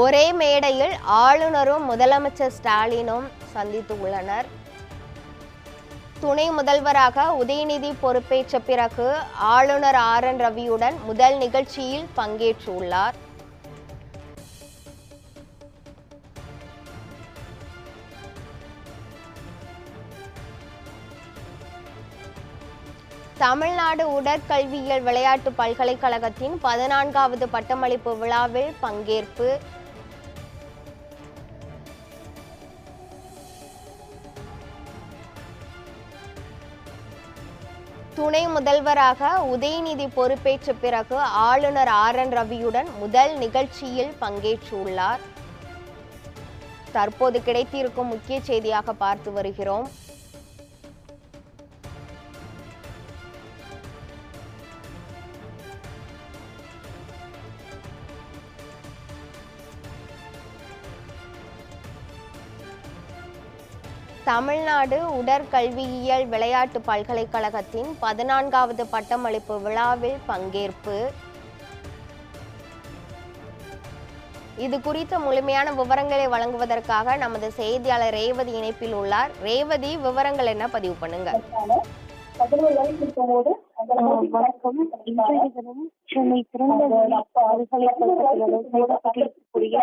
ஒரே மேடையில் ஆளுநரும் முதலமைச்சர் ஸ்டாலினும் சந்தித்து உள்ளனர். துணை முதல்வராக உதயநிதி பொறுப்பேற்ற பிறகு ஆளுநர் ஆர் என் ரவியுடன் முதல் நிகழ்ச்சியில் பங்கேற்றுள்ளார். தமிழ்நாடு உடற்கல்வியியல் விளையாட்டு பல்கலைக்கழகத்தின் பதினான்காவது பட்டமளிப்பு விழாவில் பங்கேற்பு துணை முதல்வராக உதயநிதி பொறுப்பேற்ற பிறகு ஆளுநர் ஆர் என் ரவியுடன் முதல் நிகழ்ச்சியில் பங்கேற்றுள்ளார். தற்போது கிடைத்திருக்கும் முக்கிய செய்தியாக பார்த்து வருகிறோம். தமிழ்நாடு உடற்கல்வியியல் விளையாட்டு பல்கலைக்கழகத்தின் பதினான்காவது பட்டமளிப்பு விழாவில் பங்கேற்பு. இது குறித்த முழுமையான விவரங்களை வழங்குவதற்காக நமது செய்தியாளர் ரேவதி இணைப்பில் உள்ளார். ரேவதி விவரங்கள் என்ன பதிவு பண்ணுங்க? வணக்கம் இன்றைய தினம் சென்னை திறந்தவெளி பல்கலைக்கழகத்தில் செயல்பட்டிருக்கக்கூடிய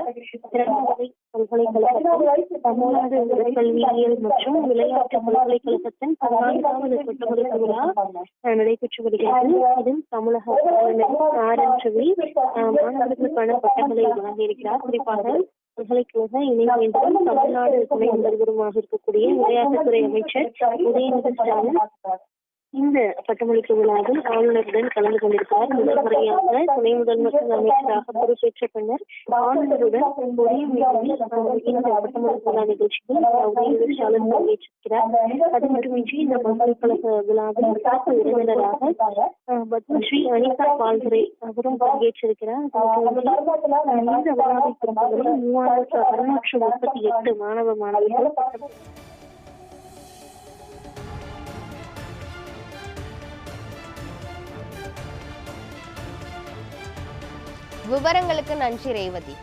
திறந்தவெளி பல்கலைக்கழகத்தில் தமிழ்நாடு உடற்கல்வியியல் மற்றும் விளையாட்டு பல்கலைக்கழகத்தின் பதினான்காவது பட்டமளிப்பு விழா நடைபெற்று வருகிறது இதில் தமிழக ஆளுநர் ஆர் என் ரவி மாணவர்களுக்கான பட்டங்களை வழங்கியிருக்கிறார் குறிப்பாக பல்கலைக்கழக இணைவேந்தரும் தமிழ்நாடு துணை முதல்வருமாக இருக்கக்கூடிய விளையாட்டுத்துறை அமைச்சர் உதயநிதி ஸ்டாலின் இந்த பட்டமளிப்பு விழாவில் ஆளுநருடன் கலந்து கொண்டிருக்கிறார் முதல் முறையாக துணை முதல்வர் அமைச்சராக பொறுப்பேற்ற பின்னர் ஆளுநருடன் ஒரே மேடையில் இந்த பட்டமளிப்பு விழா நிகழ்ச்சியில் உதயநிதி பங்கேற்றிருக்கிறார் அது மட்டுமின்றி இந்த பல்கலைக்கழக விழாவில் சிறப்பு விருந்தினராக பத்மஸ்ரீ அனிதா பால்துரை அவரும் பங்கேற்றிருக்கிறார். இந்த விழாவை பொறுத்தவரை மூவாயிரத்து அறுநூற்று முப்பத்தி எட்டு மாணவ மாணவிகள் விவரங்களுக்கு நன்றி ரேவதி.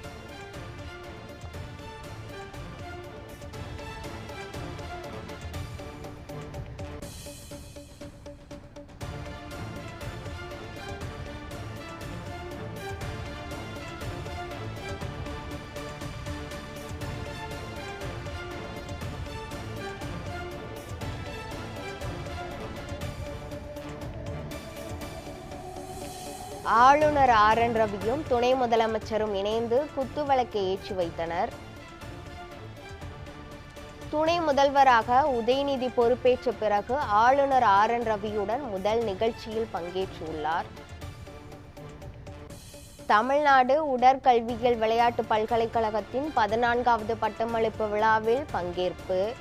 ஆளுநர் ஆர் என் ரவியும் துணை முதலமைச்சரும் இணைந்து குத்துவிளக்கை ஏற்றி வைத்தனர். துணை முதல்வராக உதயநிதி பொறுப்பேற்ற பிறகு ஆளுநர் ஆர் என் ரவியுடன் முதல் நிகழ்ச்சியில் பங்கேற்றுள்ளார். தமிழ்நாடு உடற்கல்வியியல் விளையாட்டு பல்கலைக்கழகத்தின் பதினான்காவது பட்டமளிப்பு விழாவில் பங்கேற்பு.